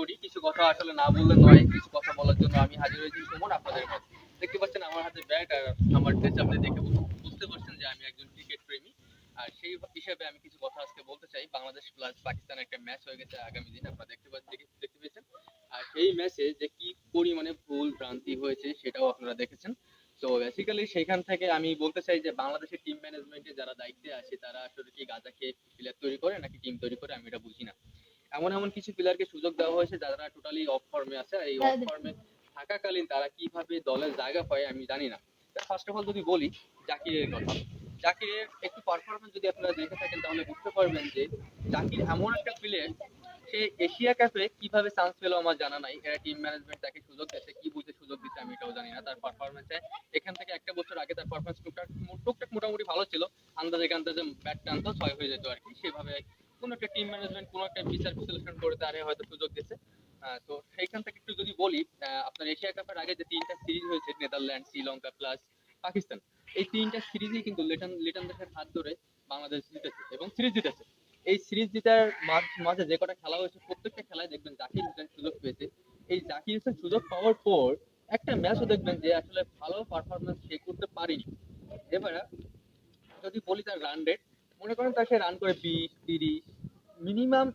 করি। কিছু কথা আসলে না বললে নয়, কিছু কথা বলার জন্য আমি হাজির হয়েছি। সুমন, আপনাদের কাছে দেখতে পাচ্ছেন আমার হাতে ব্যাট আর আমার ড্রেস আপনি দেখে বুঝতে পারছেন যে আমি একজন ক্রিকেট প্রেমী। আর সেই হিসাবে আমি কিছু কথা আজকে বলতে চাই। বাংলাদেশ প্লাস পাকিস্তানের একটা ম্যাচ হয়ে গেছে আগামী দিন, আপনারা দেখতে পাচ্ছেন দেখতে পেয়েছেন। আর সেই ম্যাচে যে কি পরিমাণে ভুল ভ্রান্তি হয়েছে সেটাও আপনারা দেখেছেন। তো বেসিক্যালি সেখান থেকে আমি বলতে চাই যে বাংলাদেশের টিম ম্যানেজমেন্টে যারা দায়িত্বে আছে, তারা আসলে কি গাঁজা খেয়ে প্লেয়ার তৈরি করে নাকি টিম তৈরি করে আমি এটা বুঝি না। এমন এমন কিছু প্লেয়ারকে সুযোগ দেওয়া হয়েছে যারা টোটালি অফ ফর্মে আছে। আর এই অফ ফর্মে থাকাকালীন তারা কীভাবে দলের জায়গা পায় আমি জানি না। ফার্স্ট অফ অল যদি বলি জাকিরের কথা। জাকিরের একটু পারফরমেন্স যদি আপনারা দেখে থাকেন তাহলে বুঝতে পারবেন যে জাকির এমন একটা প্লেয়ার সে এশিয়া কাপে কীভাবে চান্স পেল আমার জানা নাই। এরা টিম ম্যানেজমেন্ট তাকে সুযোগ দিচ্ছে কি বুঝে সুযোগ দিচ্ছে আমি এটাও জানি না। তার পারফরমেন্সে এখান থেকে একটা বছর আগে তার পারফরমেন্স টুকটাক টুকটাক মোটামুটি ভালো ছিল। আন্দাজে আন্দাজে ব্যাট টানতো ছয় হয়ে যেত আর কি। সেভাবে কোনো একটা টিম ম্যানেজমেন্ট কোনো একটা বিচার বিশ্লেষণ করে তারে হয়তো সুযোগ দিচ্ছে তো সেইখান থেকে একটু যদি বলি আপনার এশিয়া কাপের আগে যে তিনটা সিরিজ হয়েছে, নেদারল্যান্ড, শ্রীলঙ্কা প্লাস পাকিস্তান, এই তিনটা সিরিজই কিন্তু লিটন লিটন দেশের হাত ধরে বাংলাদেশ জিতেছে এবং সিরিজ জিতেছে। এই সিরিজ জিতার মাঝে যে কটা খেলা হয়েছে, প্রত্যেকটা খেলায় দেখবেন জাকির হোসেন সুযোগ পেয়েছে। এই জাকির হোসেন সুযোগ পাওয়ার পর একটা ম্যাচও দেখবেন যে আসলে ভালো পারফরমেন্স সে করতে পারেনি। এবারে যদি বলি তার রান রেট মনে করেন তাকে রান করে বিশ, তিরিশ মিনিমাম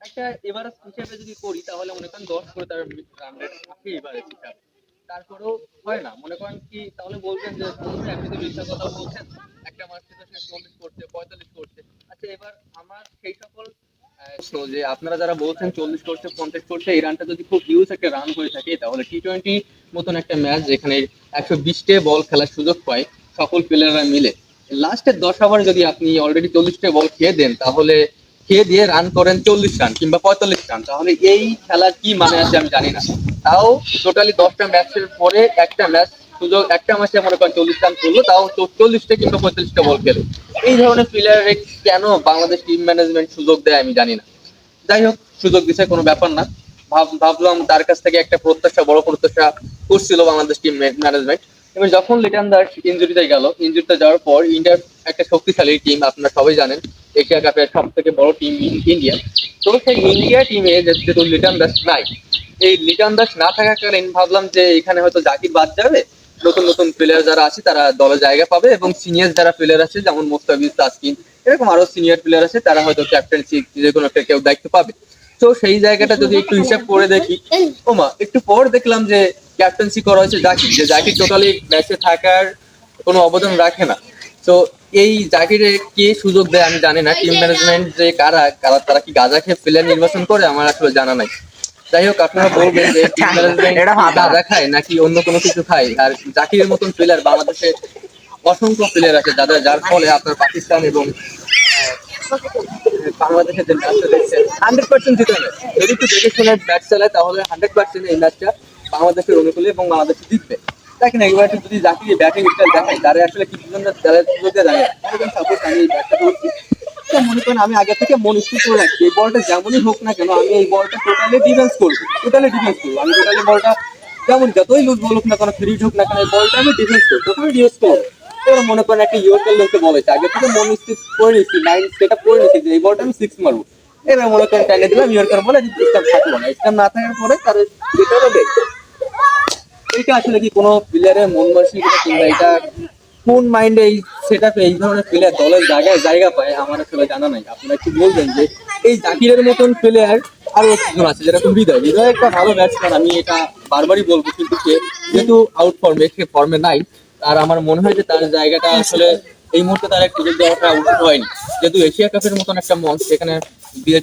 একটা এভারেজ হিসেবে যদি করি তাহলে মনে করেন দশ করে তার থাকে এভারেজ হিসাবে। তারপরেও হয় না। মনে করেন কি তাহলে বলবেন যে "বন্ধু, আপনি তো মিথ্যা কথা বলছেন। একটা মার্চে তো সে চল্লিশ করছে পঁয়তাল্লিশ করছে। আচ্ছা এবার আমার সেই সকল যে আপনারা যারা বলছেন চল্লিশ করছে পঞ্চাশ করছে এই রানটা যদি খুব হিউজ একটা রান হয়ে থাকে তাহলে টি টোয়েন্টি মতন একটা ম্যাচ যেখানে একশো বিশটে বল খেলার সুযোগ পায় সকল প্লেয়াররা মিলে। লাস্টের দশ ওভার যদি আপনি অলরেডি চল্লিশটা বল খেয়ে দেন তাহলে খেয়ে দিয়ে রান করেন চল্লিশ রান কিংবা পঁয়তাল্লিশ রান তাহলে এই খেলার কি মানে আছে আমি জানি না। তাও টোটালি দশটা ম্যাচের পরে একটা ম্যাচ সুযোগ, একটা ম্যাচে মনে করেন চল্লিশ রান করল, তাও চল্লিশটা কিংবা পঁয়তাল্লিশটা বল খেলো। এই ধরনের প্লেয়ারে কেন বাংলাদেশ টিম ম্যানেজমেন্ট সুযোগ দেয় আমি জানি না। যাই হোক, সুযোগ দিছে কোনো ব্যাপার না। ভাব- ভাবলাম তার কাছ থেকে একটা প্রত্যাশা, বড় প্রত্যাশা করছিল বাংলাদেশ টিম ম্যানেজমেন্ট এবার যখন লিটন দাস ইঞ্জুরিতে গেল ইঞ্জুরিতে যাওয়ার পর ইন্ডিয়ার একটা শক্তিশালী টিম আপনারা সবাই জানেন এশিয়া কাপের সব থেকে বড় টিম ইন্ডিয়া তো সেই ইন্ডিয়া টিমে যেহেতু লিটন দাস নাই, এই লিটন দাস না থাকাকালীন ভাবলাম যে এখানে হয়তো জাকির বাদ যাবে। নতুন নতুন প্লেয়ার যারা আছে, তারা দলে জায়গা পাবে এবং সিনিয়র যারা প্লেয়ার আছে, যেমন মোস্তাফিজ, তাসকিন, এরকম আরও সিনিয়র প্লেয়ার আছে, তারা হয়তো ক্যাপ্টেন্সি যে কোনো একটা কেউ দায়িত্ব পাবে। তো সেই জায়গাটা যদি একটু হিসাব করে দেখি, ওমা, একটু পর দেখলাম যে ক্যাপ্টেন্সি করা হয়েছে জাকির যে জাকির টোটালি ম্যাচে থাকার কোনো অবদান রাখে না। তো এই জাকিরে কে সুযোগ দেয় আমি জানি না টিম ম্যানেজমেন্ট যে কারা কারা তারা কি গাঁজা খেয়ে প্লেয়ার নির্বাচন করে আমার আসলে জানা নাই। যাই হোক আপনারা বলবেন যে টিম ম্যানেজমেন্ট। গাঁজা খায় নাকি অন্য কোনো কিছু খায়? আর জাকিরের মতন প্লেয়ার বাংলাদেশে অসংখ্য প্লেয়ার আছে যাদের যার ফলে আপনার পাকিস্তান এবং বাংলাদেশের যে ম্যাচটা দেখছেন হান্ড্রেড পার্সেন্ট জিতে যদি একটু দেখে শুনে ম্যাচ চালায় তাহলে হান্ড্রেড পার্সেন্ট এই ম্যাচটা বাংলাদেশের অনুকূলে এবং বাংলাদেশ জিতবে। দেখেন একবার যদি জাকির ব্যাটিং স্টাইল দেখায় তারা আসলে কি সাপোজ আমি ব্যাটটা করছি তো মনে করেন আমি আগে থেকে মন স্থির করে রাখছি, এই বলটা যেমনই হোক না কেন, আমি এই বলটা টোটালি ডিফেন্স করব টোটালি ডিফেন্স করব। আমি টোটালি বলটা যেমন যতই লুজ বল হোক না কেন ফ্রি হোক না কেন, এই বলটা আমি ডিফেন্স করব টোটালি ইউজ করব। এবার মনে করেন একটা ইউরকাল লোককে বলেছে, আগে থেকে মন স্থির করে নিচ্ছি মাইন্ড সেট আপ করে নিচ্ছি যে এই বলটা আমি সিক্স মারবো। এবার মনে করেন টাইলে দিলাম ইয়র্কার বলে স্টাম্প থাকব না। স্টাম্প না থাকার পরে তার যেটা হবে। এইটা আসলে কি কোনো প্লেয়ারের মন মানসিকতা কিংবা এটা কোন মাইন্ডে এই সেট আপে এই ধরনের প্লেয়ার দলের জায়গায় জায়গা পায়, আমার আসলে জানা নাই। আপনারা একটু বলবেন যে এই জাকিরের মতন প্লেয়ার আরও একজন আছে যেরকম হৃদয়। হৃদয় একটা ভালো ব্যাটসম্যান আমি এটা বারবারই বলব, কিন্তু সে যেহেতু আউট ফর্মে সে ফর্মে নাই, আর আমার মনে হয় যে তার জায়গাটা আসলে এই মুহূর্তে তার একটু সুযোগ দেওয়াটা উচিত হয়নি। যেহেতু এশিয়া কাপের মতন একটা মঞ্চ সেখানে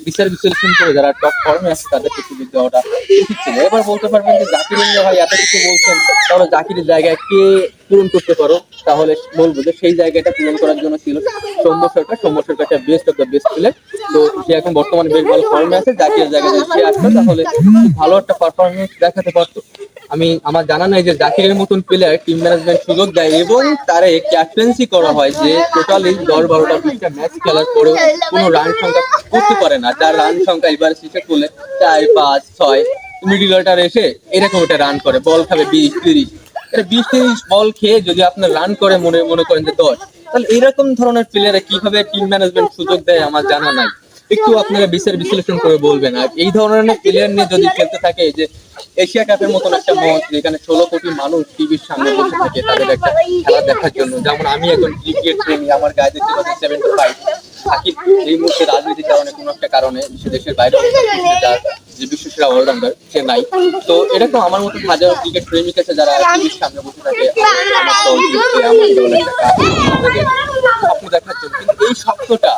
বিচার বিশ্লেষণ করে যারা টপ ফর্মে আছে তাদেরকে সুযোগ দেওয়াটা উচিত ছিল। এবার বলতে পারবেন যে জাকির ভাই এত কিছু বলছেন, তাহলে জাকিরের জায়গায় কে পূরণ করতে পারো? তাহলে বলব যে সেই জায়গাটা পূরণ করার জন্য ছিল সৌম্য সরকার। সৌম্য সরকার একটা বেস্ট অফ দ্য বেস্ট ছিলেন তো সে এখন বর্তমানে বেশ ভালো ফর্মে আছে। জাকিরের জায়গায় সে আসতো, তাহলে ভালো একটা পারফরমেন্স দেখাতে পারতো। আমি, আমার জানা নাই যে জাকিরের মতন প্লেয়ার টিম ম্যানেজমেন্ট সুযোগ দেয় এবং তারে ক্যাপ্টেন্সি করা হয় যে টোটালি দশ বারোটা বিশটা ম্যাচ খেলার পরেও কোনো রান সংখ্যা করতে পারে না। যার রান সংখ্যা এবার শেষে করলে চার, পাঁচ, ছয় মিডিল অর্ডার এসে এরকম ওটা রান করে। বল খাবে বিশ, তিরিশ। এটা বিশ, তিরিশ বল খেয়ে যদি আপনার রান করে মনে মনে করেন যে দশ, তাহলে এরকম ধরনের প্লেয়ারে কীভাবে টিম ম্যানেজমেন্ট সুযোগ দেয় আমার জানা নাই। একটু আপনারা বিচার বিশ্লেষণ করে বলবেন। আর এই ধরনের প্লেয়ার নিয়ে যদি খেলতে থাকে যে এশিয়া কাপের মতন একটা মঞ্চ যেখানে ষোলো কোটি মানুষ টিভির সামনে বসে থাকে তাদের একটা খেলা দেখার জন্য। যেমন আমি এখন ক্রিকেট প্রেমী আমার গায়ে দেখতে পাচ্ছি সেভেন্টি ফাইভ সাকিব এই মুহূর্তে রাজনীতির কারণে কোনো একটা কারণে দেশের বাইরে অবস্থান করছে, যার যে অলরাউন্ডার সে নাই। তো এরকম আমার মতো হাজারো ক্রিকেট প্রেমিক আছে যারা টিভির সামনে বসে থাকে স্বপ্ন দেখার জন্য। কিন্তু এই স্বপ্নটা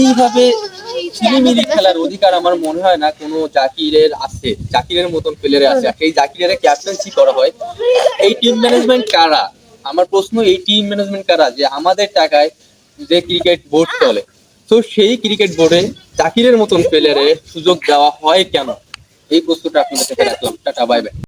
এইভাবে ছিলিমিলি খেলার অধিকার আমার মনে হয় না কোনো জাকিরের আছে জাকিরের মতন প্লেয়ারে আছে। সেই জাকিরের ক্যাপ্টেন্সি করা হয়? এই টিম ম্যানেজমেন্ট কারা? আমার প্রশ্ন এই টিম ম্যানেজমেন্ট কারা? যে আমাদের টাকায় যে ক্রিকেট বোর্ড চলে। তো সেই ক্রিকেট বোর্ডে জাকিরের মতন প্লেয়ারে সুযোগ দেওয়া হয় কেন? এই প্রশ্নটা আপনাদের কাছে রাখলাম। Tata bye bye